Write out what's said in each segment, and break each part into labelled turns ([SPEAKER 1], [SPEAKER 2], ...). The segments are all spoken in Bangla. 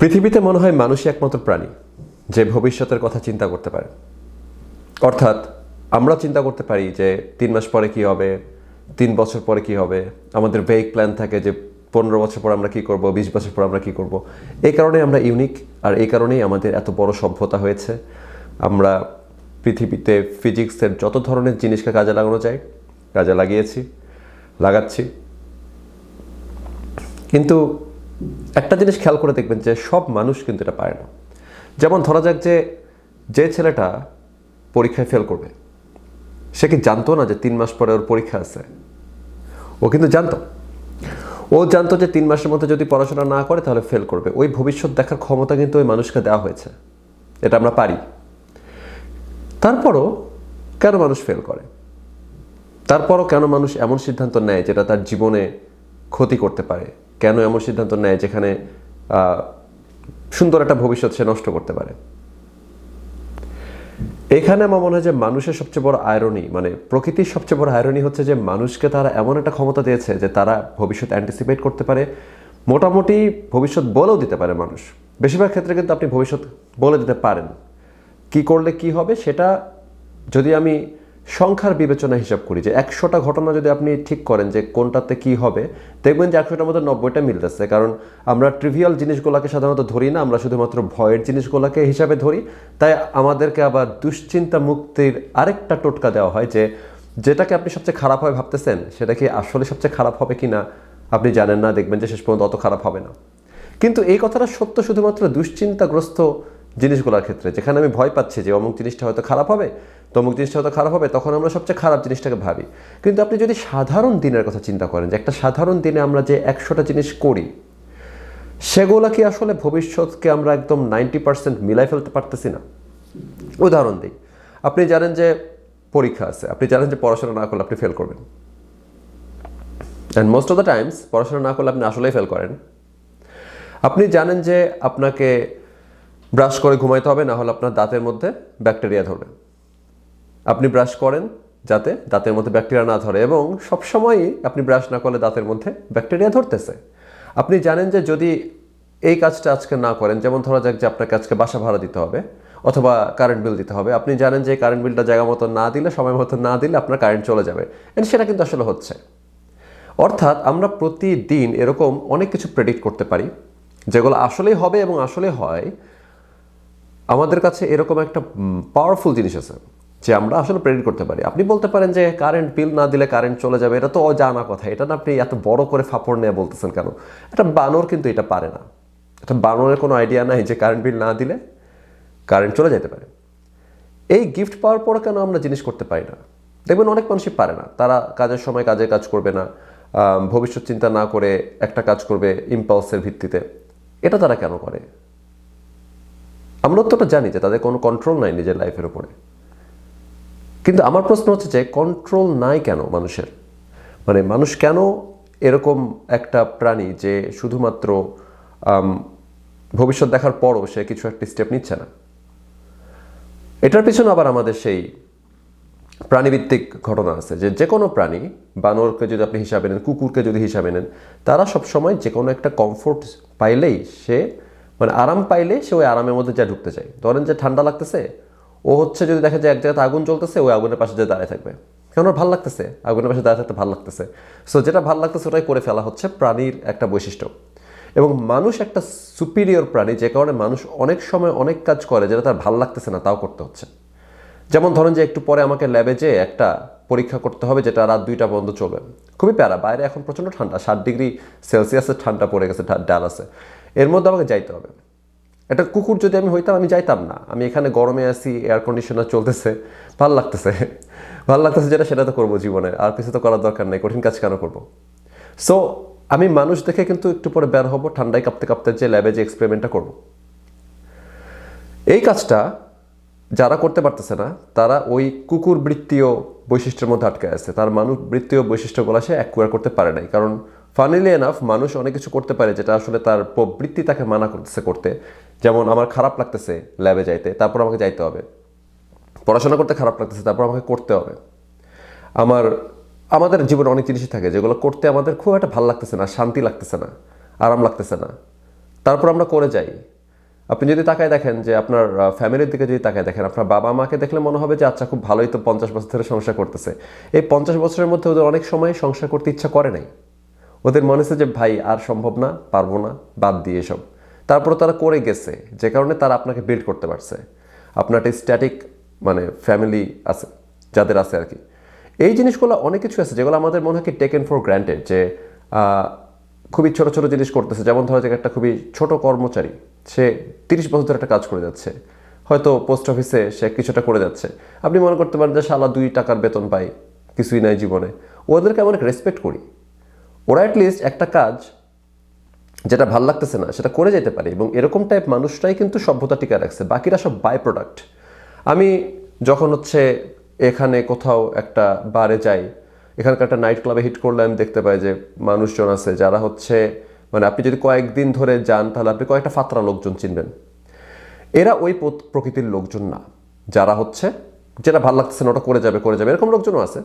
[SPEAKER 1] পৃথিবীতে মনে হয় মানুষই একমাত্র প্রাণী যে ভবিষ্যতের কথা চিন্তা করতে পারে। অর্থাৎ আমরা চিন্তা করতে পারি যে তিন মাস পরে কি হবে, তিন বছর পরে কি হবে, আমাদের বেগ প্ল্যান থাকে যে পনেরো বছর পর আমরা কি করব, বিশ বছর পর আমরা কি করব। এই কারণে আমরা ইউনিক আর এই কারণেই আমাদের এত বড় সভ্যতা হয়েছে। আমরা পৃথিবীতে ফিজিক্সের যত ধরনের জিনিসকে কাজে লাগানো যায়, কাজে লাগিয়েছি, লাগাচ্ছি। কিন্তু একটা জিনিস খেয়াল করে দেখবেন যে সব মানুষ কিন্তু এটা পারে না। যেমন ধরা যাক যে যে ছেলেটা পরীক্ষায় ফেল করবে। সে কি জানতো না যে তিন মাস পরে ওর পরীক্ষা আছে? ও কিন্তু জানতো। ও জানতো যে তিন মাসের মধ্যে যদি পড়াশোনা না করে তাহলে ফেল করবে। ওই ভবিষ্যৎ দেখার ক্ষমতা কিন্তু ওই মানুষকে দেওয়া হয়েছে। এটা আমরা পারি। তারপরও কেন মানুষ ফেল করে? তারপরও কেন মানুষ এমন সিদ্ধান্ত নেয় যেটা তার জীবনে ক্ষতি করতে পারে? কেন এমন সিদ্ধান্ত নেয় যেখানে সুন্দর একটা ভবিষ্যৎ সে নষ্ট করতে পারে? এখানে আমার মনে হয় যে মানুষের সবচেয়ে বড় আয়রনি মানে প্রকৃতির সবচেয়ে বড় আয়রনি হচ্ছে যে মানুষকে তারা এমন একটা ক্ষমতা দিয়েছে যে তারা ভবিষ্যৎ অ্যান্টিসিপেট করতে পারে, মোটামুটি ভবিষ্যৎ বলেও দিতে পারে মানুষ। বেশিরভাগ ক্ষেত্রে কিন্তু আপনি ভবিষ্যৎ বলে দিতে পারেন। কি করলে কি হবে সেটা যদি আমি সংখ্যার বিবেচনা হিসাব করি যে একশোটা ঘটনা যদি আপনি ঠিক করেন যে কোনটাতে কি হবে, দেখবেন যে একশোটার মধ্যে নব্বইটা মিলতেছে কারণ আমরা ট্রিভিয়াল জিনিসগুলোকে সাধারণত ধরি না, আমরা শুধুমাত্র ভয়ের জিনিসগুলোকে হিসাবে ধরি। তাই আমাদেরকে আবার দুশ্চিন্তা মুক্তির আরেকটা টোটকা দেওয়া হয় যে যেটাকে আপনি সবচেয়ে খারাপ হয় ভাবতেছেন, সেটা কি আসলে সবচেয়ে খারাপ হবে কি না আপনি জানেন না, দেখবেন যে শেষ পর্যন্ত অত খারাপ হবে না। কিন্তু এই কথাটা সত্য শুধুমাত্র দুশ্চিন্তাগ্রস্ত জিনিসগুলোর ক্ষেত্রে। যেখানে আমি ভয় পাচ্ছি যে অমুক জিনিসটা হয়তো খারাপ হবে, তমুক জিনিসটা হয়তো খারাপ হবে, তখন আমরা সবচেয়ে খারাপ জিনিসটাকে ভাবি। কিন্তু আপনি যদি সাধারণ দিনের কথা চিন্তা করেন যে একটা সাধারণ দিনে আমরা যে একশোটা জিনিস করি, সেগুলো কি আসলে ভবিষ্যৎকে আমরা একদম নাইনটি পার্সেন্ট মিলাই ফেলতে পারতেছি না? উদাহরণ দিই। আপনি জানেন যে পরীক্ষা আছে, আপনি জানেন যে পড়াশোনা না করলে আপনি ফেল করবেন। And most of the times পড়াশোনা না করলে আপনি আসলেই ফেল করেন। আপনি জানেন যে আপনাকে ব্রাশ করে ঘুমাইতে হবে, না হলে আপনার দাঁতের মধ্যে ব্যাকটেরিয়া ধরবে আপনি ব্রাশ করেন যাতে দাঁতের মধ্যে ব্যাকটেরিয়া না ধরে এবং সবসময়ই আপনি ব্রাশ না করলে দাঁতের মধ্যে ব্যাকটেরিয়া ধরতেছে। আপনি জানেন যে যদি এই কাজটা আজকে না করেন, যেমন ধরা যাক যে আপনাকে আজকে বাসা ভাড়া দিতে হবে অথবা কারেন্ট বিল দিতে হবে, আপনি জানেন যে কারেন্ট বিলটা জায়গা মতো না দিলে, সময় মতো না দিলে আপনার কারেন্ট চলে যাবে। এন্ড সেটা কিন্তু আসলে হচ্ছে। অর্থাৎ আমরা প্রতিদিন এরকম অনেক কিছু প্রেডিক্ট করতে পারি, যেগুলো আসলেই হবে এবং আসলে হয় আমাদের কাছে এরকম একটা পাওয়ারফুল জিনিস আছে যে আমরা আসলে প্রেডিক্ট করতে পারি। আপনি বলতে পারেন যে কারেন্ট বিল না দিলে কারেন্ট চলে যাবে, এটা তো অজানা কথা। এটা না আপনি এত বড় করে ফাপড় নিয়ে বলতেছেন কেন? এটা বানর কিন্তু এটা পারে না। এটা বানরের কোনো আইডিয়া নাই যে কারেন্ট বিল না দিলে কারেন্ট চলে যেতে পারে। এই গিফট পাওয়ার পরে কেন আমরা জিনিস করতে পারি না? দেখবেন অনেক মানুষই পারে না। তারা কাজের সময় কাজে কাজ করবে না ভবিষ্যৎ চিন্তা না করে একটা কাজ করবে ইম্পালসের ভিত্তিতে। এটা তারা কেন করে? আমরা তো জানি যে তাদের কোনো কন্ট্রোল নাই নিজের লাইফের উপরে। কিন্তু আমার প্রশ্ন হচ্ছে যে কন্ট্রোল নাই কেন মানুষের? মানে মানুষ কেন এরকম একটা প্রাণী যে শুধুমাত্র ভবিষ্যৎ দেখার পরও সে কিছু একটা স্টেপ নিচ্ছে না? এটার পিছনে আবার আমাদের সেই প্রাণীভিত্তিক ঘটনা আছে যে যে কোনো প্রাণী বানরকে যদি আপনি হিসাবে নেন, কুকুরকে যদি হিসাবে নেন, তারা সবসময় যে কোনো একটা কমফোর্ট পাইলেই সে মানে আরাম পাইলে সে ওই আরামের মধ্যে যা ঢুকতে চায়। ধরেন যে ঠান্ডা লাগতেছে, ও হচ্ছে যদি দেখা যায় এক জায়গাতে আগুন চলতেছে ওই আগুনের পাশে যে দাঁড়িয়ে থাকবে। কেন ওর ভালো লাগতেছে? আগুনের পাশে দাঁড়িয়ে থাকতে ভালো লাগতেছে। সো যেটা ভালো লাগতেছে ওটাই করে ফেলা হচ্ছে প্রাণীর একটা বৈশিষ্ট্য। এবং মানুষ একটা সুপিরিয়র প্রাণী, যে কারণে মানুষ অনেক সময় অনেক কাজ করে যেটা তার ভালো লাগতেছে না, তাও করতে হচ্ছে। যেমন ধরেন যে একটু পরে আমাকে ল্যাবে যে একটা পরীক্ষা করতে হবে যেটা রাত দুইটা বন্ধ চলবে। খুবই প্যারা, বাইরে এখন প্রচণ্ড ঠান্ডা, ষাট ডিগ্রি সেলসিয়াসের ঠান্ডা পড়ে গেছে ডালাসে এর মধ্যে আমাকে যাইতে হবে। একটা কুকুর যদি আমি হইতাম, আমি যাইতাম না। আমি এখানে গরমে আছি এয়ার কন্ডিশনার চলতেছে, ভালো লাগতেছে। ভালো লাগতেছে যেটা, সেটা তো করব জীবনে। আর কিছু তো করার দরকার নেই, কঠিন কাজ কেন করব? সো আমি মানুষ দেখে কিন্তু একটু পরে বের হব, ঠান্ডায় কাঁপতে কাঁপতে যে ল্যাবে যে এক্সপেরিমেন্টটা করব। এই কাজটা যারা করতে পারতেছে না, তারা ওই কুকুর বৃত্তীয় বৈশিষ্ট্যের মধ্যে আটকে আছে। তার মানুষ বৃত্তীয় বৈশিষ্ট্যগুলো সে অ্যাকুয়ার করতে পারে নাই। কারণ ফানিলি এনাফ মানুষ অনেক কিছু করতে পারে যেটা আসলে তার প্রবৃত্তি তাকে মানা করতেছে করতে। যেমন, আমার খারাপ লাগতেছে ল্যাবে যাইতে, তারপর আমাকে যাইতে হবে। পড়াশোনা করতে খারাপ লাগতেছে, তারপর আমাকে করতে হবে। আমার, আমাদের জীবনে অনেক জিনিসই থাকে যেগুলো করতে আমাদের খুব একটা ভালো লাগতেছে না, শান্তি লাগতেছে না, আরাম লাগতেছে না। তারপর আমরা করে যাই। আপনি যদি তাকায় দেখেন যে আপনার ফ্যামিলির দিকে যদি তাকায় দেখেন, আপনার বাবা মাকে দেখলে মনে হবে যে আচ্ছা খুব ভালোই তো পঞ্চাশ বছর ধরে সংসার করতেছে। এই পঞ্চাশ বছরের মধ্যে ওদের অনেক সময় সংসার করতে ইচ্ছা করে নাই। ওদের মনে হচ্ছে যে, ভাই, আর সম্ভব না, পারব না, বাদ দিয়ে এসব। তারপরে তারা করে গেছে, যে কারণে তারা আপনাকে বিল্ড করতে পারছে। আপনার একটা স্ট্যাটিক মানে ফ্যামিলি আছে, যাদের আছে আর কি। এই জিনিসগুলো অনেক কিছু আছে যেগুলো আমাদের মনে হয় কি টেকেন ফর গ্র্যান্টেড যে খুবই ছোট ছোট জিনিস করতেছে। যেমন ধরো যে একটা খুবই ছোট কর্মচারী, সে তিরিশ বছর ধরে একটা কাজ করে যাচ্ছে। হয়তো পোস্ট অফিসে সে কিছুটা করে যাচ্ছে। আপনি মনে করতে পারেন যে, শালা, দুই টাকার বেতন পাই, কিছুই নাই জীবনে। ওদেরকে আমি অনেক রেসপেক্ট করি। ওরা অ্যাটলিস্ট একটা কাজ যেটা ভালো লাগতেছে না, সেটা করে যেতে পারে এবং এরকম টাইপ মানুষটাই কিন্তু সভ্যতা টিকা রাখছে। বাকিরা সব বাই প্রোডাক্ট আমি যখন হচ্ছে এখানে কোথাও একটা বারে যাই, এখানকার একটা নাইট ক্লাবে হিট করলে আমি দেখতে পাই যে মানুষজন আছে যারা হচ্ছে মানে আপনি যদি কয়েকদিন ধরে যান, তাহলে আপনি কয়েকটা ফাতরা লোকজন চিনবেন। এরা ওই প্রকৃতির লোকজন না। যারা হচ্ছে, যেটা ভালো লাগতেছে না, ওটা করে যাবে করে যাবে। এরকম লোকজনও আছে।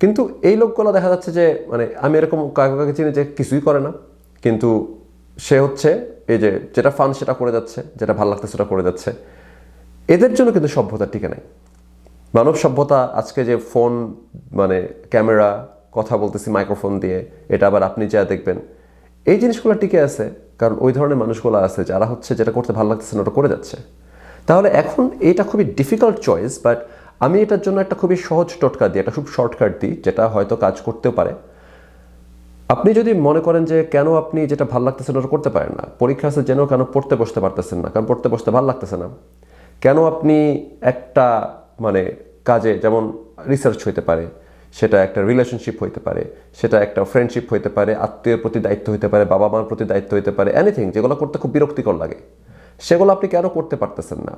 [SPEAKER 1] কিন্তু এই লোকগুলো দেখা যাচ্ছে যে মানে আমি এরকম কাকে কাকে চিনি যে কিছুই করে না। কিন্তু সে হচ্ছে এই যে, যেটা ফান সেটা করে যাচ্ছে, যেটা ভালো লাগছে সেটা করে যাচ্ছে। এদের জন্য কিন্তু সভ্যতা টিকে নাই। মানব সভ্যতা আজকে যে ফোন মানে ক্যামেরা কথা বলতেছি মাইক্রোফোন দিয়ে, এটা আবার আপনি যা দেখবেন। এই জিনিসগুলো টিকে আছে, কারণ ওই ধরনের মানুষগুলো আছে যারা হচ্ছে যেটা করতে ভালো লাগতেছে না, ওটা করে যাচ্ছে। তাহলে এখন এটা খুবই ডিফিকাল্ট চয়েস বাট আমি এটার জন্য একটা খুবই সহজ টোটকা দিই, একটা খুব শর্টকাট দিই, যেটা হয়তো কাজ করতেও পারে। আপনি যদি মনে করেন যে কেন আপনি যেটা ভালো লাগতেছে না, ওটা করতে পারেন না। পরীক্ষা আছে যেন কেন পড়তে বসতে পারতেছেন না, কারণ পড়তে বসতে ভালো লাগতেছে না। কেন আপনি একটা মানে কাজে যেমন রিসার্চ হইতে পারে, সেটা একটা রিলেশনশিপ হইতে পারে, সেটা একটা ফ্রেন্ডশিপ হইতে পারে, আত্মীয়ের প্রতি দায়িত্ব হইতে পারে বাবা মার প্রতি দায়িত্ব হইতে পারে এনিথিং যেগুলো করতে খুব বিরক্তিকর লাগে। সেগুলো আপনি কেন করতে পারতেছেন না?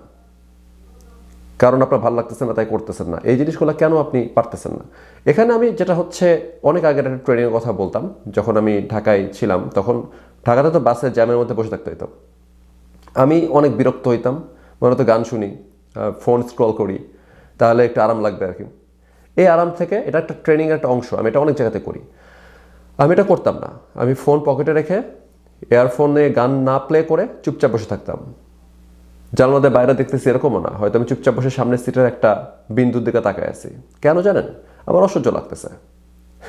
[SPEAKER 1] কারণ আপনার ভালো লাগতেছে না, তাই করতেছেন না। এই জিনিসগুলো কেন আপনি পারতেছেন না? এখানে আমি যেটা হচ্ছে, অনেক আগের একটা ট্রেনিংয়ের কথা বলতাম। যখন আমি ঢাকায় ছিলাম, তখন ঢাকাতে তো বাসে, জ্যামের মধ্যে বসে থাকতে হইতাম আমি অনেক বিরক্ত হইতাম। মনে হতো গান শুনি ফোন স্ক্রল করি, তাহলে একটু আরাম লাগবে আর কি। এই আরাম থেকে এটা একটা ট্রেনিংয়ের একটা অংশ। আমি এটা অনেক জায়গাতে করি। আমি এটা করতাম না। আমি ফোন পকেটে রেখে এয়ারফোনে গান না প্লে করে চুপচাপ বসে থাকতাম। জানলাদের বাইরে দেখতেছি এরকমও না। হয়তো আমি চুপচাপ বসে সামনের সিটের একটা বিন্দুর দিকে তাকায় আছি। কেন জানেন? আমার অসহ্য লাগতেছে।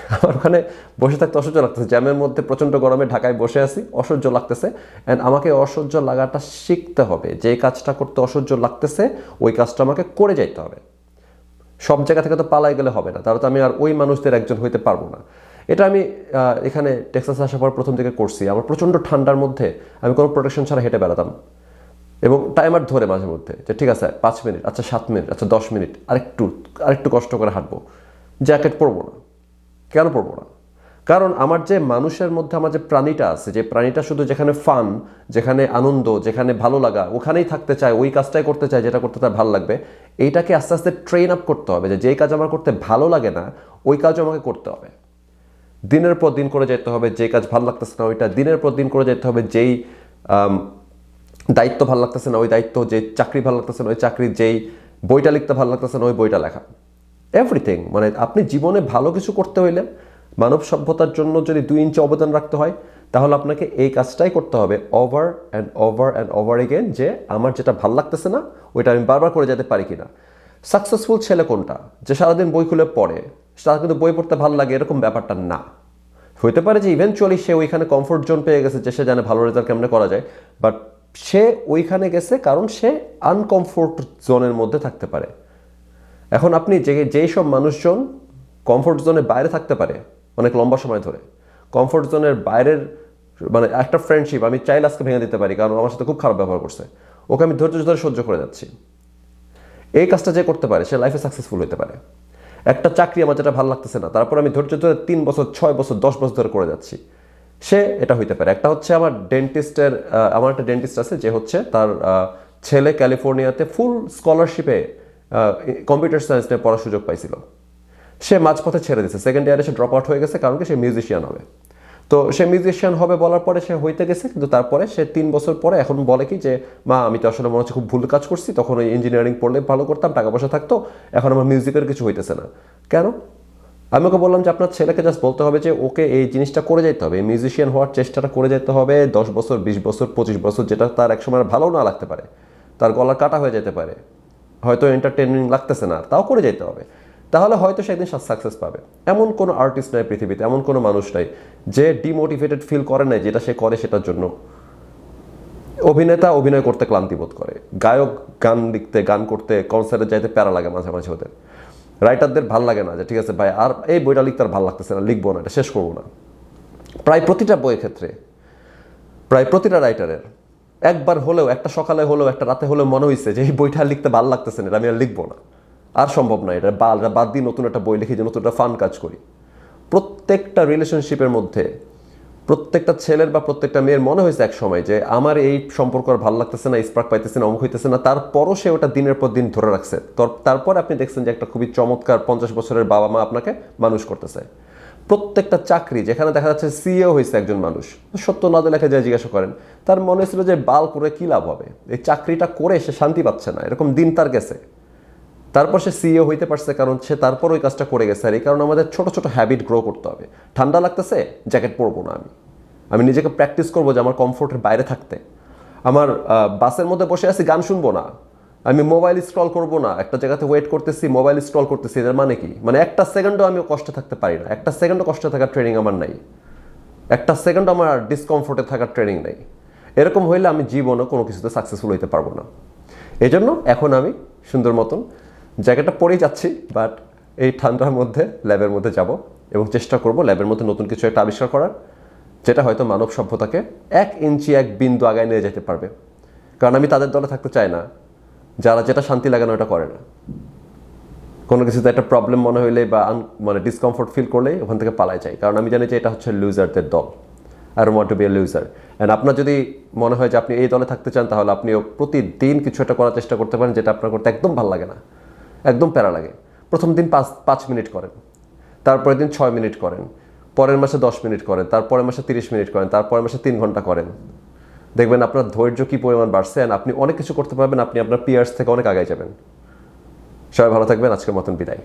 [SPEAKER 1] আমার ওখানে বসে থাকতে অসহ্য লাগতেছে। জ্যামের মধ্যে প্রচণ্ড গরমে ঢাকায় বসে আছি, অসহ্য লাগতেছে। অ্যান্ড আমাকে অসহ্য লাগাটা শিখতে হবে। যে কাজটা করতে অসহ্য লাগতেছে, ওই কাজটা আমাকে করে যাইতে হবে। সব জায়গা থেকে তো পালাই গেলে হবে না। তাহলে তো আমি আর ওই মানুষদের একজন হইতে পারব না। এটা আমি এখানে টেক্সাস আসার পর প্রথম থেকে করছি। আমার প্রচণ্ড ঠান্ডার মধ্যে আমি কোনো প্রোটেকশন ছাড়া হেঁটে বেড়াতাম। এবং টাইমার ধরে মাঝে মধ্যে যে ঠিক আছে, পাঁচ মিনিট আচ্ছা সাত মিনিট আচ্ছা দশ মিনিট, আরেকটু আরেকটু কষ্ট করে হাঁটবো। জ্যাকেট পরবো না। কেন পরবো না? কারণ আমার যে মানুষের মধ্যে আমার যে প্রাণীটা আছে, যে প্রাণীটা শুধু যেখানে ফান যেখানে আনন্দ, যেখানে ভালো লাগা, ওখানেই থাকতে চায়, ওই কাজটাই করতে চায়, যেটা করতে তার ভালো লাগবে, এইটাকে আস্তে আস্তে ট্রেন আপ করতে হবে যে যেই কাজ আমার করতে ভালো লাগে না, ওই কাজও আমাকে করতে হবে। দিনের পর দিন করে যেতে হবে, যে কাজ ভালো লাগতেছে না, ওইটা দিনের পর দিন করে যেতে হবে, যেই দায়িত্ব ভালো লাগতেছে না, ওই দায়িত্ব যে চাকরি ভালো লাগতেছে না, ওই চাকরি যেই বইটা লিখতে ভালো লাগতেছে না, ওই বইটা লেখা। এভরিথিং মানে আপনি জীবনে ভালো কিছু করতে হইলে মানব সভ্যতার জন্য যদি দুই ইঞ্চি অবদান রাখতে হয়, তাহলে আপনাকে এই কাজটাই করতে হবে over and over and over again যে আমার যেটা ভালো লাগতেছে না, ওইটা আমি বারবার করে যেতে পারি কিনা। সাকসেসফুল ছেলে কোনটা? যে সারাদিন বই খুলে পড়ে, তার কিন্তু বই পড়তে ভালো লাগে, এরকম ব্যাপারটা না। হইতে পারে যে ইভেনচুয়ালি সে ওইখানে কমফোর্ট জোন পেয়ে গেছে, যে সে জানে ভালো রেজাল্ট কেমনে করা যায় বাট সে ওইখানে গেছে কারণ সে আনকমফোর্ট জোনের মধ্যে থাকতে পারে। এখন আপনি যে, যেই সব মানুষজন কমফোর্ট জোনের বাইরে থাকতে পারে, অনেক লম্বা সময় ধরে কমফোর্ট জোনের বাইরের মানে একটা ফ্রেন্ডশিপ আমি চাইলে আজকে ভেঙে দিতে পারি কারণ আমার সাথে খুব খারাপ ব্যবহার করছে, ওকে আমি ধৈর্য ধরে সহ্য করে যাচ্ছি। এই কাজটা যে করতে পারে, সে লাইফে সাকসেসফুল হতে পারে। একটা চাকরি আমার যেটা ভালো লাগতেছে না, তারপর আমি ধৈর্য ধরে তিন বছর, ছয় বছর, দশ বছর ধরে করে যাচ্ছি। সে এটা হইতে পারে। একটা হচ্ছে আমার ডেন্টিস্টের আমার একটা ডেন্টিস্ট আছে যে হচ্ছে তার ছেলে ক্যালিফোর্নিয়াতে ফুল স্কলারশিপে কম্পিউটার সায়েন্স নিয়ে পড়ার সুযোগ পাইছিল। সে মাঝপথে ছেড়ে দিছে সেকেন্ড ইয়ারে সে ড্রপ আউট হয়ে গেছে কারণ কি সে মিউজিশিয়ান হবে। তো সে মিউজিশিয়ান হবে বলার পরে সে হইতে গেছে কিন্তু তারপরে সে তিন বছর পরে এখন বলে কি যে, মা, আমি তো আসলে মনে হচ্ছে খুব ভুল কাজ করছি। তখন ওই ইঞ্জিনিয়ারিং পড়লে ভালো করতাম, টাকা পয়সা থাকতো। এখন আমার মিউজিকের কিছু হইতেছে না। কেন? আমি ওকে বললাম যে আপনার ছেলেকে জাস্ট বলতে হবে যে ওকে এই জিনিসটা করে যেতে হবে মিউজিশিয়ান হওয়ার চেষ্টাটা করে যেতে হবে, দশ বছর, বিশ বছর, পঁচিশ বছর, যেটা তার একসময় ভালো না লাগতে পারে, তার গলা কাটা হয়ে যেতে পারে, হয়তো এন্টারটেনিং লাগতেছে না, তাও করে যেতে হবে। তাহলে হয়তো সে একদিন সাকসেস পাবে। এমন কোনো আর্টিস্ট নাই পৃথিবীতে, এমন কোনো মানুষ নাই যে ডিমোটিভেটেড ফিল করে নাই যেটা সে করে সেটার জন্য। অভিনেতা অভিনয় করতে ক্লান্তি বোধ করে, গায়ক গান লিখতে, গান করতে কনসার্টে যাইতে প্যারা লাগে মাঝে মাঝে ওদের। রাইটারদের ভালো লাগে না যে, ঠিক আছে, ভাই, আর এই বইটা লিখতে আর ভালো লাগতেছে না, লিখব না, এটা শেষ করব না। প্রায় প্রতিটা বইয়ের ক্ষেত্রে, প্রায় প্রতিটা রাইটারের একবার হলেও, একটা সকালে হলেও, একটা রাতে হলেও মনে হয়েছে যে, এই বইটা লিখতে ভালো লাগতেছে না, এটা আমি আর লিখব না। আর সম্ভব না, এটা বা বাদ দিয়ে নতুন একটা বই লিখি যে, নতুন একটা ফান কাজ করি। প্রত্যেকটা রিলেশনশিপের মধ্যে প্রত্যেকটা ছেলের বা প্রত্যেকটা মেয়ের মনে হয়েছে এক সময় যে আমার এই সম্পর্ক আর ভালো লাগতেছে না স্পার্ক পাইতেছে না, অমুক হইতেছে না। তারপরও সে ওটা দিনের পর দিন ধরে রাখছে। তর- তারপর আপনি দেখছেন যে একটা খুবই চমৎকার পঞ্চাশ বছরের বাবা মা আপনাকে মানুষ করতেছে। প্রত্যেকটা চাকরি যেখানে দেখা যাচ্ছে সিএও হয়েছে একজন মানুষ, সত্য না লেখা যায় জিজ্ঞাসা করেন, তার মনে হয়েছিল যে বাল করে কী লাভ হবে? এই চাকরিটা করে সে শান্তি পাচ্ছে না, এরকম দিন তার গেছে। তারপর সে সিইও হইতে পারছে, কারণ সে তারপর ওই কাজটা করে গেছে। আর এই কারণে আমাদের ছোট ছোট হ্যাবিট গ্রো করতে হবে। ঠান্ডা লাগতেছে জ্যাকেট পরবো না আমি। আমি নিজেকে প্র্যাকটিস করব যে আমার কমফোর্টের বাইরে থাকতে। আমার বাসের মধ্যে বসে আছি, গান শুনব না। আমি মোবাইল স্ক্রল করব না। একটা জায়গাতে ওয়েট করতেছি মোবাইল স্ক্রল করতেছি, এর মানে কি? মানে একটা সেকেন্ডও আমি কষ্টে থাকতে পারি না। একটা সেকেন্ডও কষ্টে থাকার ট্রেনিং আমার নাই। একটা সেকেন্ড আমার ডিসকমফোর্টে থাকার ট্রেনিং নেই। এরকম হইলে আমি জীবনে কোনো কিছুতে সাকসেসফুল হইতে পারব না। এই জন্য এখন আমি সুন্দর মতন জ্যাকেটটা পরেই যাচ্ছি বাট এই ঠান্ডার মধ্যে, ল্যাবের মধ্যে যাব এবং চেষ্টা করব ল্যাবের মধ্যে নতুন কিছু একটা আবিষ্কার করার, যেটা হয়তো মানব সভ্যতাকে এক ইঞ্চি, এক বিন্দু আগায় নিয়ে যেতে পারবে। কারণ আমি তাদের দলে থাকতে চাই না। যারা যেটা শান্তি লাগানো ওটা করে না। কোনো কিছুতে একটা প্রবলেম মনে হইলে বা মানে ডিসকমফোর্ট ফিল করলে ওখান থেকে পালাই যায় কারণ আমি জানি যে এটা হচ্ছে লুজারদের দল। আর want to be a loser and আপনার যদি মনে হয় যে আপনি এই দলে থাকতে চান, তাহলে আপনিও প্রতিদিন কিছু একটা করার চেষ্টা করতে পারেন, যেটা আপনার করতে একদম ভালো লাগে না। একদম প্যারা লাগে। প্রথম দিন পাঁচ পাঁচ মিনিট করেন। তারপরের দিন ছয় মিনিট করেন। পরের মাসে দশ মিনিট করেন। তারপরের মাসে তিরিশ মিনিট করেন। তারপরের মাসে তিন ঘণ্টা করেন। দেখবেন আপনার ধৈর্য কী পরিমাণ বাড়ছে অ্যান্ড আপনি অনেক কিছু করতে পারবেন, আপনি আপনার পিয়ার্স থেকে অনেক আগায় যাবেন। সবাই ভালো থাকবেন। আজকের মতন বিদায়।